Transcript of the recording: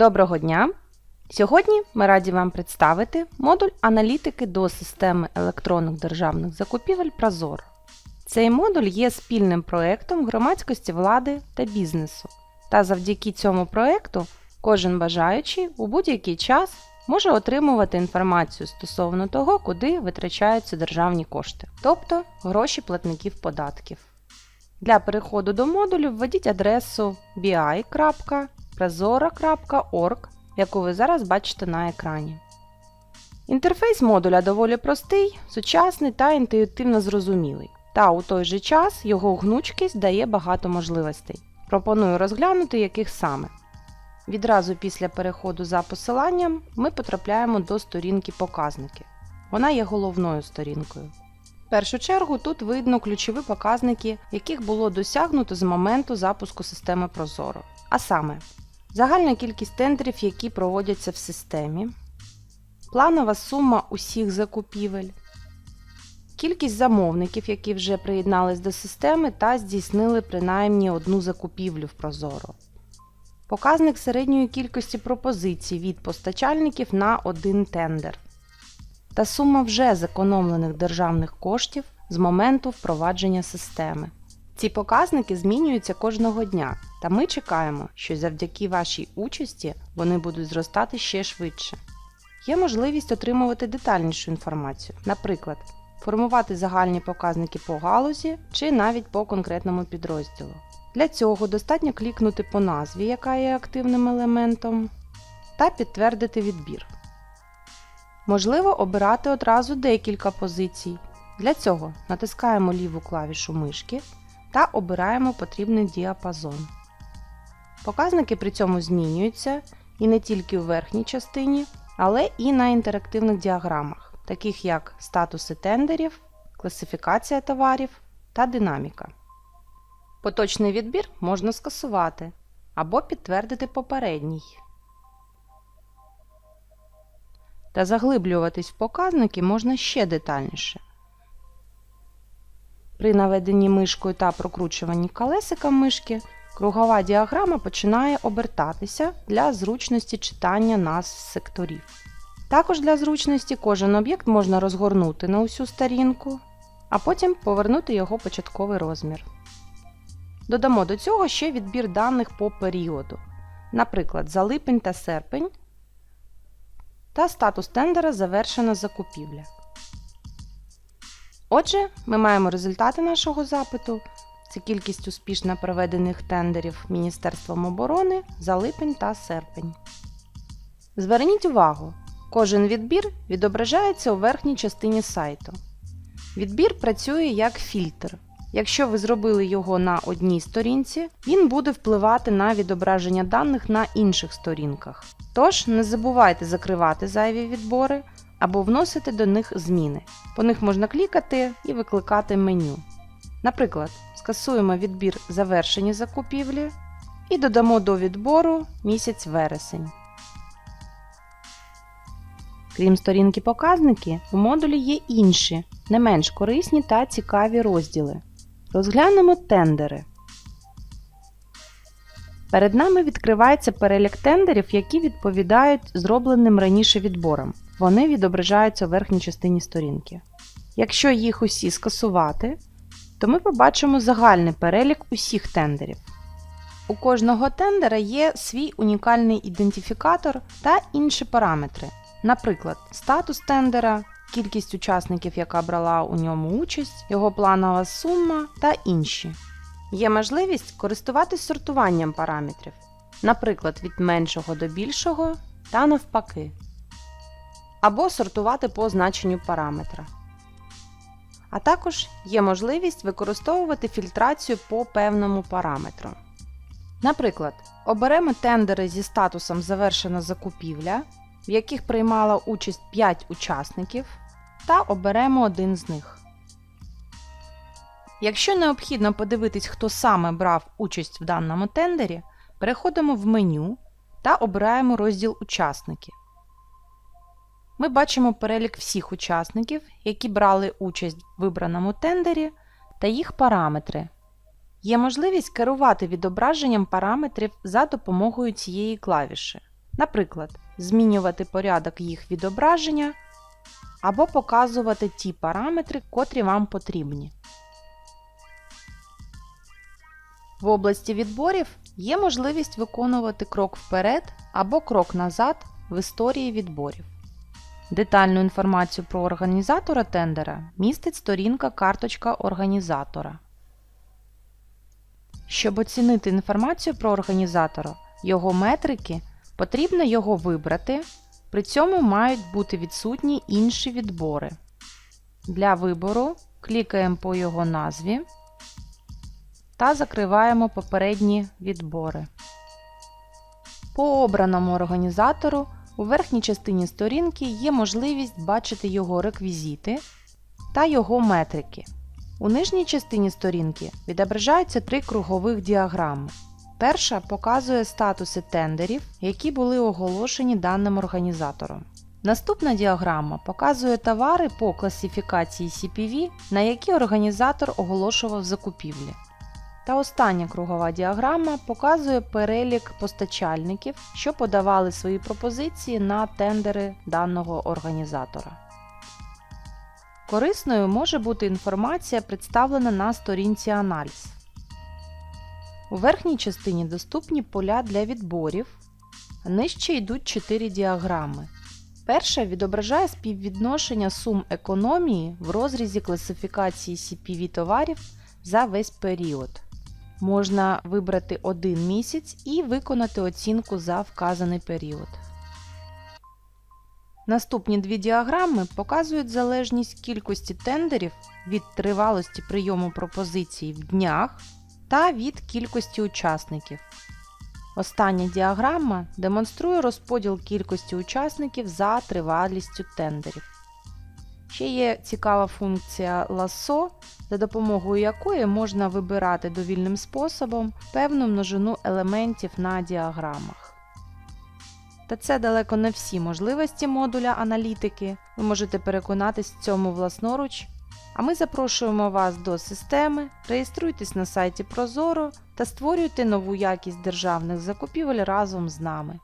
Доброго дня! Сьогодні ми раді вам представити модуль аналітики до системи електронних державних закупівель Прозоро. Цей модуль є спільним проєктом громадськості влади та бізнесу. Та завдяки цьому проєкту кожен бажаючий у будь-який час може отримувати інформацію стосовно того, куди витрачаються державні кошти, тобто гроші платників податків. Для переходу до модулю введіть адресу bi.prozora.org, яку ви зараз бачите на екрані. Інтерфейс модуля доволі простий, сучасний та інтуїтивно зрозумілий. Та у той же час його гнучкість дає багато можливостей. Пропоную розглянути, яких саме. Відразу після переходу за посиланням ми потрапляємо до сторінки показники. Вона є головною сторінкою. В першу чергу тут видно ключові показники, яких було досягнуто з моменту запуску системи Прозоро. А саме, загальна кількість тендерів, які проводяться в системі, планова сума усіх закупівель, кількість замовників, які вже приєднались до системи та здійснили принаймні одну закупівлю в Прозоро. Показник середньої кількості пропозицій від постачальників на один тендер та сума вже зекономлених державних коштів з моменту впровадження системи. Ці показники змінюються кожного дня, та ми чекаємо, що завдяки вашій участі вони будуть зростати ще швидше. Є можливість отримувати детальнішу інформацію, наприклад, формувати загальні показники по галузі чи навіть по конкретному підрозділу. Для цього достатньо клікнути по назві, яка є активним елементом, та підтвердити відбір. Можливо обирати одразу декілька позицій. Для цього натискаємо ліву клавішу мишки та обираємо потрібний діапазон. Показники при цьому змінюються і не тільки у верхній частині, але і на інтерактивних діаграмах, таких як статуси тендерів, класифікація товарів та динаміка. Поточний відбір можна скасувати або підтвердити попередній. Та заглиблюватись в показники можна ще детальніше. При наведенні мишкою та прокручуванні колесика мишки кругова діаграма починає обертатися для зручності читання назв секторів. Також для зручності кожен об'єкт можна розгорнути на усю сторінку, а потім повернути його початковий розмір. Додамо до цього ще відбір даних по періоду, наприклад, за липень та серпень та статус тендера завершена закупівля. Отже, ми маємо результати нашого запиту. Це кількість успішно проведених тендерів Міністерством оборони за липень та серпень. Зверніть увагу, кожен відбір відображається у верхній частині сайту. Відбір працює як фільтр. Якщо ви зробили його на одній сторінці, він буде впливати на відображення даних на інших сторінках. Тож не забувайте закривати зайві відбори або вносити до них зміни. По них можна клікати і викликати меню. Наприклад, скасуємо відбір завершені закупівлі і додамо до відбору місяць вересень. Крім сторінки показники, у модулі є інші, не менш корисні та цікаві розділи. Розглянемо тендери. Перед нами відкривається перелік тендерів, які відповідають зробленим раніше відборам. Вони відображаються у верхній частині сторінки. Якщо їх усі скасувати, то ми побачимо загальний перелік усіх тендерів. У кожного тендера є свій унікальний ідентифікатор та інші параметри, наприклад, статус тендера, кількість учасників, яка брала у ньому участь, його планова сума та інші. Є можливість користуватись сортуванням параметрів, наприклад, від меншого до більшого та навпаки, або сортувати по значенню параметра. А також є можливість використовувати фільтрацію по певному параметру. Наприклад, оберемо тендери зі статусом Завершена закупівля, в яких приймала участь 5 учасників, та оберемо один з них. Якщо необхідно подивитись, хто саме брав участь в даному тендері, переходимо в меню та обираємо розділ Учасники. Ми бачимо перелік всіх учасників, які брали участь в вибраному тендері та їх параметри. Є можливість керувати відображенням параметрів за допомогою цієї клавіші. Наприклад, змінювати порядок їх відображення або показувати ті параметри, котрі вам потрібні. В області відборів є можливість виконувати крок вперед або крок назад в історії відборів. Детальну інформацію про організатора тендера містить сторінка карточка організатора. Щоб оцінити інформацію про організатора, його метрики, потрібно його вибрати. При цьому мають бути відсутні інші відбори. Для вибору клікаємо по його назві та закриваємо попередні відбори. По обраному організатору у верхній частині сторінки є можливість бачити його реквізити та його метрики. У нижній частині сторінки відображаються три кругових діаграми. Перша показує статуси тендерів, які були оголошені даним організатором. Наступна діаграма показує товари по класифікації CPV, на які організатор оголошував закупівлі. Та остання кругова діаграма показує перелік постачальників, що подавали свої пропозиції на тендери даного організатора. Корисною може бути інформація, представлена на сторінці Аналіз. У верхній частині доступні поля для відборів, нижче йдуть 4 діаграми. Перша відображає співвідношення сум економії в розрізі класифікації CPV товарів за весь період. Можна вибрати один місяць і виконати оцінку за вказаний період. Наступні дві діаграми показують залежність кількості тендерів від тривалості прийому пропозицій в днях та від кількості учасників. Остання діаграма демонструє розподіл кількості учасників за тривалістю тендерів. Ще є цікава функція ласо, за допомогою якої можна вибирати довільним способом певну множину елементів на діаграмах. Та це далеко не всі можливості модуля аналітики. Ви можете переконатись в цьому власноруч. А ми запрошуємо вас до системи, реєструйтесь на сайті Прозоро та створюйте нову якість державних закупівель разом з нами.